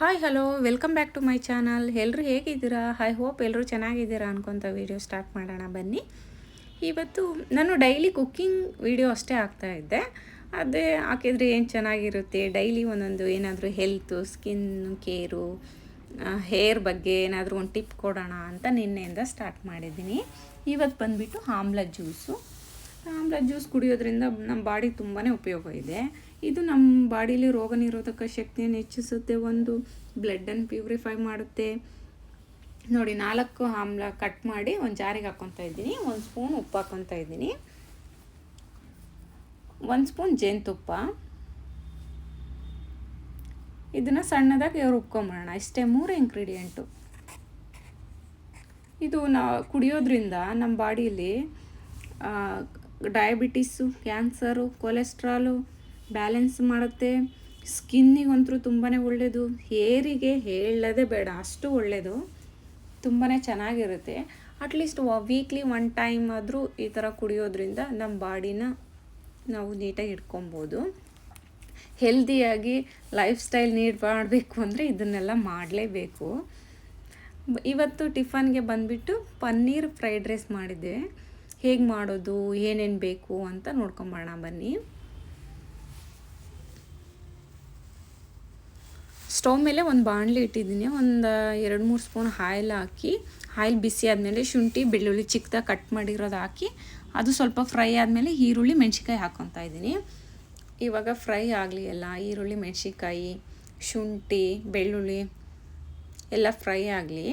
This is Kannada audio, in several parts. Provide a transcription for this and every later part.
Hi hello welcome back to my channel ಎಲ್ಲರೂ ಹೇಗಿದ್ದೀರಾ? ಐ ಹೋಪ್ ಎಲ್ಲರೂ ಚೆನ್ನಾಗಿದ್ದೀರಾ ಅನ್ಕೊತ ವೀಡಿಯೋ ಸ್ಟಾರ್ಟ್ ಮಾಡೋಣ, ಬನ್ನಿ. ಇವತ್ತು ನಾನು ಡೈಲಿ ಕುಕ್ಕಿಂಗ್ ವೀಡಿಯೋ ಅಷ್ಟೇ ಆಗ್ತಾ ಇದ್ದೆ. ಅದೇ ಹಾಕಿದರೆ ಏನು ಚೆನ್ನಾಗಿರುತ್ತೆ? ಡೈಲಿ ಒಂದೊಂದು ಏನಾದರೂ ಹೆಲ್ತು ಸ್ಕಿನ್ ಕೇರು ಹೇರ್ ಬಗ್ಗೆ ಏನಾದರೂ ಒಂದು ಟಿಪ್ ಕೊಡೋಣ ಅಂತ ನಿನ್ನೆಯಿಂದ ಸ್ಟಾರ್ಟ್ ಮಾಡಿದ್ದೀನಿ. ಇವತ್ತು ಬಂದುಬಿಟ್ಟು ಆಮ್ಲ ಜ್ಯೂಸು ಆಮ್ಲ ಜ್ಯೂಸ್ ಕುಡಿಯೋದ್ರಿಂದ ನಮ್ಮ ಬಾಡಿಗೆ ತುಂಬಾ ಉಪಯೋಗ ಇದೆ. ಇದು ನಮ್ಮ ಬಾಡಿಲಿ ರೋಗ ನಿರೋಧಕ ಶಕ್ತಿಯನ್ನು ಹೆಚ್ಚಿಸುತ್ತೆ. ಒಂದು ಬ್ಲಡ್ಡನ್ನು ಪ್ಯೂರಿಫೈ ಮಾಡುತ್ತೆ. ನೋಡಿ, ನಾಲ್ಕು ಆಮ್ಲ ಕಟ್ ಮಾಡಿ ಒಂದು ಜಾರಿಗೆ ಹಾಕ್ಕೊತಾ ಇದ್ದೀನಿ. ಒಂದು ಸ್ಪೂನ್ ಉಪ್ಪು ಹಾಕ್ಕೊತಾ ಇದ್ದೀನಿ. ಒಂದು ಸ್ಪೂನ್ ಜೇನುತುಪ್ಪ. ಇದನ್ನು ಸಣ್ಣದಾಗಿ ರುಬ್ಕೊಂಬಿಡೋಣ ಇಷ್ಟೇ ಮೂರು ಇಂಗ್ರೀಡಿಯೆಂಟು ಇದು ನಾ ಕುಡಿಯೋದ್ರಿಂದ ನಮ್ಮ ಬಾಡಿಯಲ್ಲಿ ಡಯಾಬಿಟಿಸು ಕ್ಯಾನ್ಸರು ಕೊಲೆಸ್ಟ್ರಾಲು ಬ್ಯಾಲೆನ್ಸ್ ಮಾಡುತ್ತೆ. ಸ್ಕಿನ್ನಿಗಂತೂ ತುಂಬಾ ಒಳ್ಳೆಯದು ಹೇರಿಗೆ ಹೇಳೋದೇ ಬೇಡ, ಅಷ್ಟು ಒಳ್ಳೆಯದು ತುಂಬಾ ಚೆನ್ನಾಗಿರುತ್ತೆ. ಅಟ್ಲೀಸ್ಟ್ ವೀಕ್ಲಿ ಒನ್ ಟೈಮ್ ಆದರೂ ಈ ಥರ ಕುಡಿಯೋದ್ರಿಂದ ನಮ್ಮ ಬಾಡಿನ ನಾವು ನೀಟಾಗಿ ಇಟ್ಕೊಬೋದು. ಹೆಲ್ದಿಯಾಗಿ ಲೈಫ್ ಸ್ಟೈಲ್ ನೀಡ್ ಮಾಡಬೇಕು ಅಂದರೆ ಇದನ್ನೆಲ್ಲ ಮಾಡಲೇಬೇಕು. ಇವತ್ತು ಟಿಫನ್ಗೆ ಬಂದುಬಿಟ್ಟು ಪನ್ನೀರ್ ಫ್ರೈಡ್ ರೈಸ್ ಮಾಡಿದ್ದೆ. ಹೇಗೆ ಮಾಡೋದು, ಏನೇನು ಬೇಕು ಅಂತ ನೋಡ್ಕೊಂಬೋಣ ಬನ್ನಿ. ಸ್ಟವ್ ಮೇಲೆ ಒಂದು ಬಾಣಲಿ ಇಟ್ಟಿದ್ದೀನಿ. ಒಂದು ಎರಡು ಮೂರು ಸ್ಪೂನ್ ಆಯಿಲ್ ಹಾಕಿ, ಆಯಿಲ್ ಬಿಸಿ ಆದಮೇಲೆ ಶುಂಠಿ, ಬೆಳ್ಳುಳ್ಳಿ ಚಿಕ್ಕದಾಗಿ ಕಟ್ ಮಾಡಿರೋದು ಹಾಕಿ, ಅದು ಸ್ವಲ್ಪ ಫ್ರೈ ಆದಮೇಲೆ ಈರುಳ್ಳಿ ಮೆಣ್ಸಿಕಾಯಿ ಹಾಕ್ಕೊತಾ ಇದ್ದೀನಿ. ಇವಾಗ ಫ್ರೈ ಆಗಲಿ ಎಲ್ಲ, ಈರುಳ್ಳಿ ಮೆಣಸಿಕಾಯಿ ಶುಂಠಿ, ಬೆಳ್ಳುಳ್ಳಿ ಎಲ್ಲ ಫ್ರೈ ಆಗಲಿ,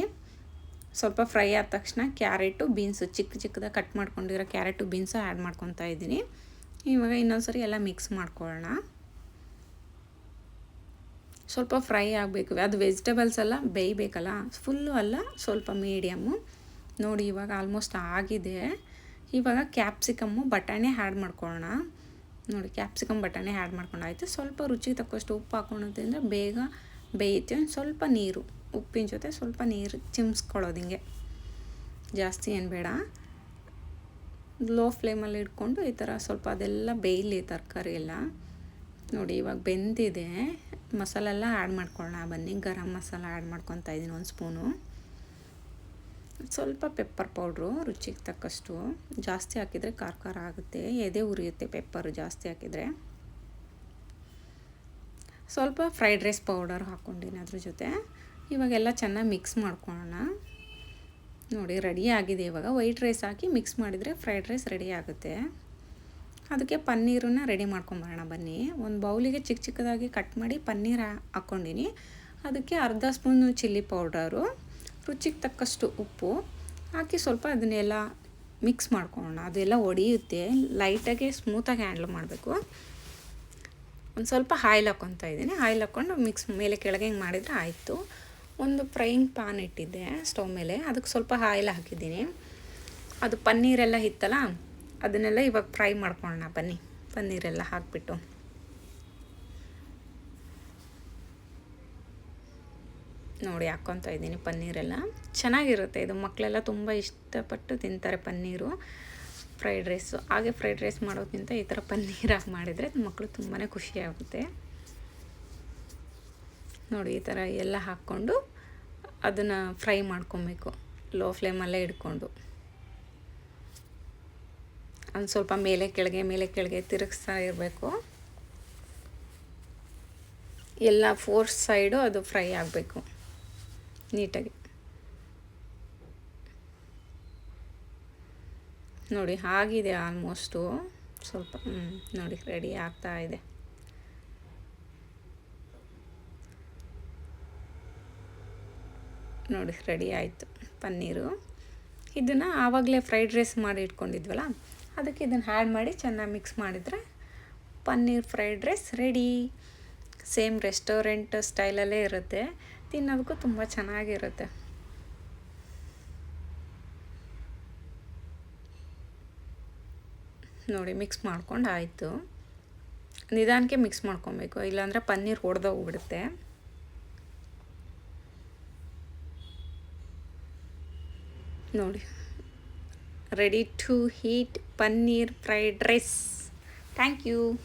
ಸ್ವಲ್ಪ ಫ್ರೈ ಆದ ತಕ್ಷಣ ಕ್ಯಾರೆಟು, ಬೀನ್ಸು ಚಿಕ್ಕ ಚಿಕ್ಕದಾಗ ಕಟ್ ಮಾಡ್ಕೊಂಡಿರೋ ಕ್ಯಾರೆಟು, ಬೀನ್ಸು ಆ್ಯಡ್ ಮಾಡ್ಕೊತಾ ಇದ್ದೀನಿ. ಇವಾಗ ಇನ್ನೊಂದು ಸರಿ ಎಲ್ಲ ಮಿಕ್ಸ್ ಮಾಡ್ಕೊಳ್ಳೋಣ. ಸ್ವಲ್ಪ ಫ್ರೈ ಆಗಬೇಕು. ಅದು ವೆಜಿಟೇಬಲ್ಸ್ ಎಲ್ಲ ಬೇಯಬೇಕಲ್ಲ? ಫುಲ್ಲು ಅಲ್ಲ, ಸ್ವಲ್ಪ ಮೀಡಿಯಮ್ಮು ನೋಡಿ, ಇವಾಗ ಆಲ್ಮೋಸ್ಟ್ ಆಗಿದೆ. ಇವಾಗ ಕ್ಯಾಪ್ಸಿಕಮ್ಮು ಬಟಾಣಿ ಆ್ಯಡ್ ಮಾಡ್ಕೊಳ್ಳೋಣ. ನೋಡಿ ಕ್ಯಾಪ್ಸಿಕಮ್ ಬಟಾಣಿ ಆ್ಯಡ್ ಮಾಡ್ಕೊಂಡಾಯ್ತು ಸ್ವಲ್ಪ ರುಚಿಗೆ ತಕ್ಕಷ್ಟು ಉಪ್ಪು ಹಾಕೊಳೋದ್ರಿಂದ ಬೇಗ ಬೇಯುತ್ತೆ ಸ್ವಲ್ಪ ನೀರು, ಉಪ್ಪಿನ ಜೊತೆ ಸ್ವಲ್ಪ ನೀರು ಚಿಮ್ಸ್ಕೊಳ್ಳೋದು ಹಿಂಗೆ. ಜಾಸ್ತಿ ಏನು ಬೇಡ. ಲೋ ಫ್ಲೇಮಲ್ಲಿ ಇಟ್ಕೊಂಡು ಈ ಥರ ಸ್ವಲ್ಪ ಅದೆಲ್ಲ ಬೇಯಲಿ ತರಕಾರಿ ಎಲ್ಲ ನೋಡಿ, ಇವಾಗ ಬೆಂದಿದೆ. ಮಸಾಲೆ ಎಲ್ಲ ಆ್ಯಡ್ ಮಾಡ್ಕೊಳ್ಳೋಣ. ಬನ್ನಿ, ಗರಂ ಮಸಾಲ ಆ್ಯಡ್ ಮಾಡ್ಕೊತಾ ಇದ್ದೀನಿ ಒಂದು ಸ್ಪೂನು. ಸ್ವಲ್ಪ ಪೆಪ್ಪರ್ ಪೌಡ್ರು, ರುಚಿಗೆ ತಕ್ಕಷ್ಟು. ಜಾಸ್ತಿ ಹಾಕಿದರೆ ಖಾರ ಖಾರ ಆಗುತ್ತೆ. ಎದೆ ಉರಿಯುತ್ತೆ ಪೆಪ್ಪರು ಜಾಸ್ತಿ ಹಾಕಿದರೆ. ಸ್ವಲ್ಪ ಫ್ರೈಡ್ ರೈಸ್ ಪೌಡರ್ ಹಾಕ್ಕೊಂಡಿನಿ ಅದ್ರ ಜೊತೆ. ಇವಾಗೆಲ್ಲ ಚೆನ್ನಾಗಿ ಮಿಕ್ಸ್ ಮಾಡ್ಕೊಳ್ಳೋಣ. ನೋಡಿ, ರೆಡಿ ಆಗಿದೆ ಇವಾಗ. ವೈಟ್ ರೈಸ್ ಹಾಕಿ ಮಿಕ್ಸ್ ಮಾಡಿದರೆ ಫ್ರೈಡ್ ರೈಸ್ ರೆಡಿ ಆಗುತ್ತೆ. ಅದಕ್ಕೆ ಪನ್ನೀರನ್ನ ರೆಡಿ ಮಾಡ್ಕೊಂಬರೋಣ ಬನ್ನಿ. ಒಂದು ಬೌಲಿಗೆ ಚಿಕ್ಕ ಚಿಕ್ಕದಾಗಿ ಕಟ್ ಮಾಡಿ ಪನ್ನೀರ್ ಹಾಕ್ಕೊಂಡಿನಿ. ಅದಕ್ಕೆ ಅರ್ಧ ಸ್ಪೂನು ಚಿಲ್ಲಿ ಪೌಡರು, ರುಚಿಗೆ ತಕ್ಕಷ್ಟು ಉಪ್ಪು ಹಾಕಿ ಸ್ವಲ್ಪ ಅದನ್ನೆಲ್ಲ ಮಿಕ್ಸ್ ಮಾಡ್ಕೊಳ್ಳೋಣ. ಅದೆಲ್ಲ ಒಡೆಯುತ್ತೆ. ಲೈಟಾಗಿ ಸ್ಮೂತಾಗಿ ಹ್ಯಾಂಡ್ಲ್ ಮಾಡಬೇಕು. ಒಂದು ಸ್ವಲ್ಪ ಆಯಿಲ್ ಹಾಕ್ಕೊತಾ ಇದ್ದೀನಿ. ಆಯಿಲ್ ಹಾಕ್ಕೊಂಡು ಮಿಕ್ಸ್ ಮೇಲೆ ಕೆಳಗೆ ಹಿಂಗೆ ಮಾಡಿದರೆ ಆಯಿತು. ಒಂದು ಫ್ರೈಯಿಂಗ್ ಪ್ಯಾನ್ ಇಟ್ಟಿದ್ದೆ ಸ್ಟವ್ ಮೇಲೆ. ಅದಕ್ಕೆ ಸ್ವಲ್ಪ ಆಯಿಲ್ ಹಾಕಿದ್ದೀನಿ. ಅದು ಪನ್ನೀರೆಲ್ಲ ಇತ್ತಲ್ಲ ಅದನ್ನೆಲ್ಲ ಇವಾಗ ಫ್ರೈ ಮಾಡ್ಕೊಳ್ಳೋಣ ಬನ್ನಿ. ಪನ್ನೀರೆಲ್ಲ ಹಾಕಿಬಿಟ್ಟು. ನೋಡಿ, ಹಾಕ್ಕೊತಾ ಇದ್ದೀನಿ ಪನ್ನೀರೆಲ್ಲ. ಚೆನ್ನಾಗಿರುತ್ತೆ. ಇದು ಮಕ್ಕಳೆಲ್ಲ ತುಂಬ ಇಷ್ಟಪಟ್ಟು ತಿಂತಾರೆ ಪನ್ನೀರು. Fried rice. ಹಾಗೆ ಫ್ರೈಡ್ ರೈಸ್ ಮಾಡೋಕ್ಕಿಂತ ಈ ಥರ ಪನ್ನೀರಾಗಿ ಮಾಡಿದರೆ ಮಕ್ಕಳು ತುಂಬಾ ಖುಷಿಯಾಗುತ್ತೆ ನೋಡಿ, ಈ ಥರ ಎಲ್ಲ ಹಾಕ್ಕೊಂಡು ಅದನ್ನು ಫ್ರೈ ಮಾಡ್ಕೊಬೇಕು. ಲೋ ಫ್ಲೇಮಲ್ಲೇ ಇಟ್ಕೊಂಡು. ಒಂದು ಸ್ವಲ್ಪ ಮೇಲೆ ಕೆಳಗೆ ಮೇಲೆ ಕೆಳಗೆ ತಿರುಗಿಸ್ತಾ ಇರಬೇಕು. ಎಲ್ಲ ಫೋರ್ ಸೈಡು ಅದು ಫ್ರೈ ಆಗಬೇಕು, ನೀಟಾಗಿ. ನೋಡಿ, ಆಗಿದೆ ಆಲ್ಮೋಸ್ಟು ಸ್ವಲ್ಪ ನೋಡಿ ರೆಡಿ ಆಗ್ತಾ ಇದೆ. ನೋಡಿ ರೆಡಿ ಆಯಿತು ಪನ್ನೀರು. ಇದನ್ನು ಆವಾಗಲೇ ಫ್ರೈಡ್ ರೈಸ್ ಮಾಡಿ ಇಟ್ಕೊಂಡಿದ್ವಲ್ಲ ಅದಕ್ಕೆ ಇದನ್ನು ಆ್ಯಡ್ ಮಾಡಿ ಚೆನ್ನಾಗಿ ಮಿಕ್ಸ್ ಮಾಡಿದರೆ paneer fried rice ready same restaurant ಸ್ಟೈಲಲ್ಲೇ ಇರುತ್ತೆ. ತಿನ್ನೋದಕ್ಕೂ ತುಂಬ ಚೆನ್ನಾಗಿರುತ್ತೆ. ನೋಡಿ ಮಿಕ್ಸ್ ಮಾಡ್ಕೊಂಡು ಆಯಿತು. ನಿಧಾನಕ್ಕೆ ಮಿಕ್ಸ್ ಮಾಡ್ಕೊಬೇಕು. ಇಲ್ಲಾಂದರೆ ಪನ್ನೀರ್ ಹೊಡೆದೋಗ್ಬಿಡುತ್ತೆ ನೋಡಿ. Ready to heat paneer fried rice. Thank you